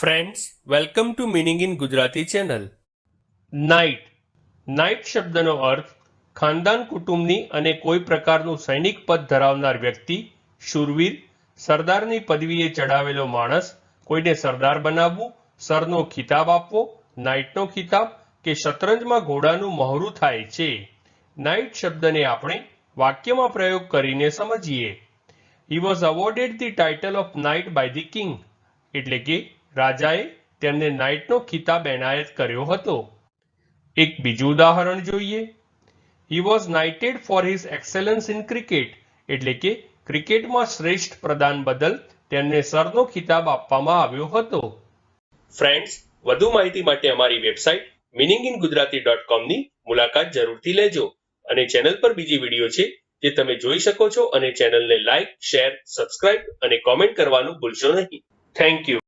Friends welcome to meaning in Gujarati channel knight knight શબ્દનો અર્થ ખાનદાન કુટુંબની અને કોઈ પ્રકારનું સૈનિક પદ ધરાવનાર વ્યક્તિ શૂરવીર સરદારની પદવીએ ચડાવેલો માણસ કોઈને સરદાર બનાવવું સરનો ખિતાબ આપવો નાઇટનો ખિતાબ કે શતરંજમાં ઘોડાનું મહોરું થાય છે નાઇટ શબ્દને આપણે વાક્યમાં પ્રયોગ કરીને સમજીએ he was awarded the title of knight by the king એટલે કે રાજાએ તેમને નાઇટનો ખિતાબ એનાયત કર્યો હતો. એક બીજું ઉદાહરણ જોઈએ. He was knighted for his excellence in cricket એટલે કે ક્રિકેટમાં શ્રેષ્ઠ પ્રદાન બદલ તેમને સરનો ખિતાબ આપવામાં આવ્યો હતો. ફ્રેન્ડ્સ વધુ માહિતી માટે અમારી website meaning in Gujarati dot કોમની મુલાકાત જરૂરથી લેજો અને ચેનલ પર બીજી વીડિયો છે જે તમે જોઈ શકો છો અને ચેનલને લાઇક, શેર, સબસ્ક્રાઇબ અને કોમેન્ટ કરવાનું ભૂલશો નહીં. Thank you